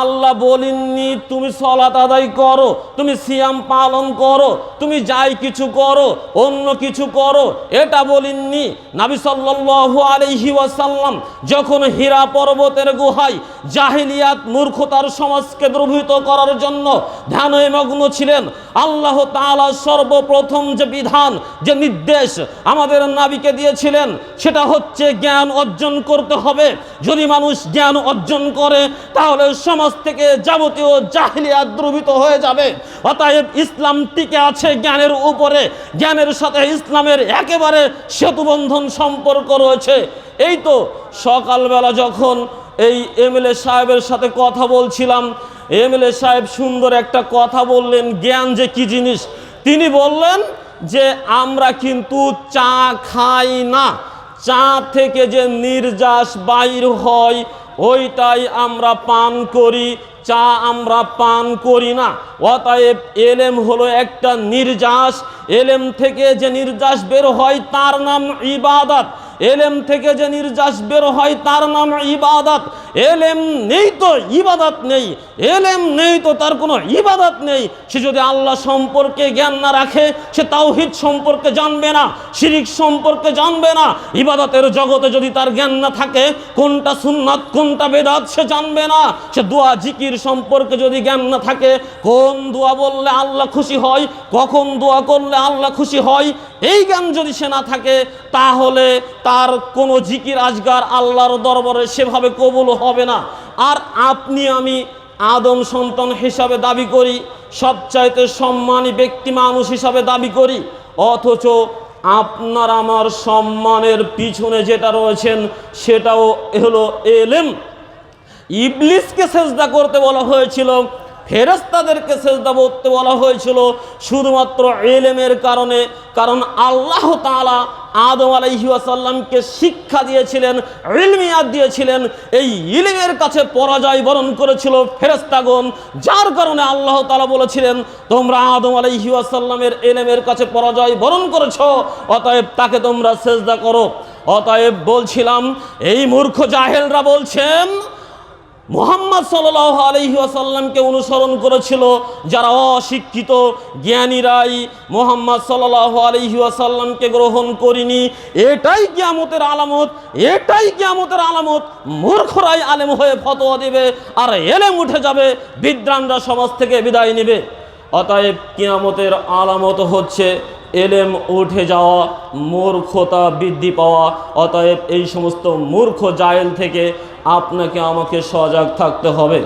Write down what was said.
আল্লাহ বলেননি, তুমি সলাত আদায় করো, তুমি সিয়াম পালন করো, তুমি যাই কিছু করো, অন্য কিছু করো। এটা বলেননি। নাবি সাল্লু আলহি ওয়াসাল্লাম যখন হীরা পর্বতের গুহায় জাহিলিয়াত মূর্খতার সমাজকে দ্রভূত করার জন্য ধ্যানে মগ্ন ছিলেন আল্লাহ তাআলা সর্বপ্রথম যে বিধান, যে নির্দেশ আমাদের নাবিকে দিয়েছিলেন, সেটা হচ্ছে জ্ঞান অর্জন করতে হবে। যদি মানুষ জ্ঞান অর্জন করে, তাহলে সমাজ থেকে যাবতীয় জাহিলিয়াত দ্রবীত হয়ে যাবে। অতএব ইসলাম টিকে আছে জ্ঞানের উপরে। জ্ঞানের সাথে ইসলামের একেবারে সেতুবন্ধন সম্পর্ক রয়েছে। এই তো সকালবেলা যখন এই এমএলএ সাহেবের সাথে কথা বলছিলাম। এমএলএ সাহেব সুন্দর একটা কথা বললেন, জ্ঞান যে কি জিনিস? তিনি বললেন যে, আমরা কিন্তু চা খাই না। চা থেকে যে নির্যাস বাইর হয়, ওইটাই আমরা পান করি। চা আমরা পান করি না। অতএব এলেম হলো একটা নির্যাস। এলেম থেকে যে নির্যাস বের হয়, তার নাম ইবাদত। এলেম থেকে যে নির্যাস বের হয়, তার নাম ইবাদত। এলেম নেই তো ইবাদত নেই। এলেম নেই তো তার কোনো ইবাদত নেই। সে যদি আল্লাহ সম্পর্কে জ্ঞান না রাখে, সে তাওহিদ সম্পর্কে জানবে না, শিরিক সম্পর্কে জানবে না, ইবাদতের জগতে যদি তার জ্ঞান না থাকে, কোনটা সুন্নাত, কোনটা বেদাত, সে জানবে না। সে দোয়া, জিকির সম্পর্কে যদি জ্ঞান না থাকে, কোন দোয়া বললে আল্লাহ খুশি হয়, কখন দোয়া করলে আল্লাহ খুশি হয়, এই জ্ঞান যদি সে না থাকে, তাহলে তার কোনো জিকির আজগার আল্লাহর দরবারে সেভাবে কবুল হবে না। আর আপনি আমি আদম সন্তান হিসাবে দাবি করি, সবচাইতে সম্মানী ব্যক্তি মানুষ হিসাবে দাবি করি। অথচ আপনার আমার সম্মানের পিছনে যেটা রয়েছেন, সেটাও হলো এলেম। ইবলিসকে সেজদা করতে বলা হয়েছিল ফেরেস্তাদেরকে সেজদা করতে বলা হয়েছিল শুধুমাত্র এলেমের কারণে, কারণ আল্লাহ তাআলা আদম আলাইহি ওয়াসাল্লামকে শিক্ষা দিয়েছিলেন ইলমিয়াত দিয়েছিলেন। এই ইলমের কাছে পরাজয় বরণ করেছিল ফেরেস্তাগণ যার কারণে আল্লাহ তালা বলেছিলেন, তোমরা আদম আলাইহি ওয়াসাল্লামের এলেমের কাছে পরাজয় বরণ করেছ, অতএব তাকে তোমরা সেজদা করো। অতএব বলছিলাম, এই মূর্খ জাহেলরা বলছেন মোহাম্মদ সাল্লাহ আলহি আসাল্লামকে অনুসরণ করেছিল, যারা অশিক্ষিত জ্ঞানীরাই মোহাম্মদ সাল্লাহ আলহি আসাল্লামকে গ্রহণ করিনি। এটাই কিয়ামতের আলামত, এটাই কিয়ামতের আলামত। মূর্খরাই আলেম হয়ে ফতোয়া দেবে আর এলেম উঠে যাবে বিদ্রানরা সমাজ থেকে বিদায় নেবে। অতএব কিয়ামতের আলামত হচ্ছে এলেম উঠে যাওয়া, মূর্খতা বৃদ্ধি পাওয়া। অতএব এই সমস্ত মূর্খ জায়েল থেকে আপনাকে আমাকে সজাগ থাকতে হবে।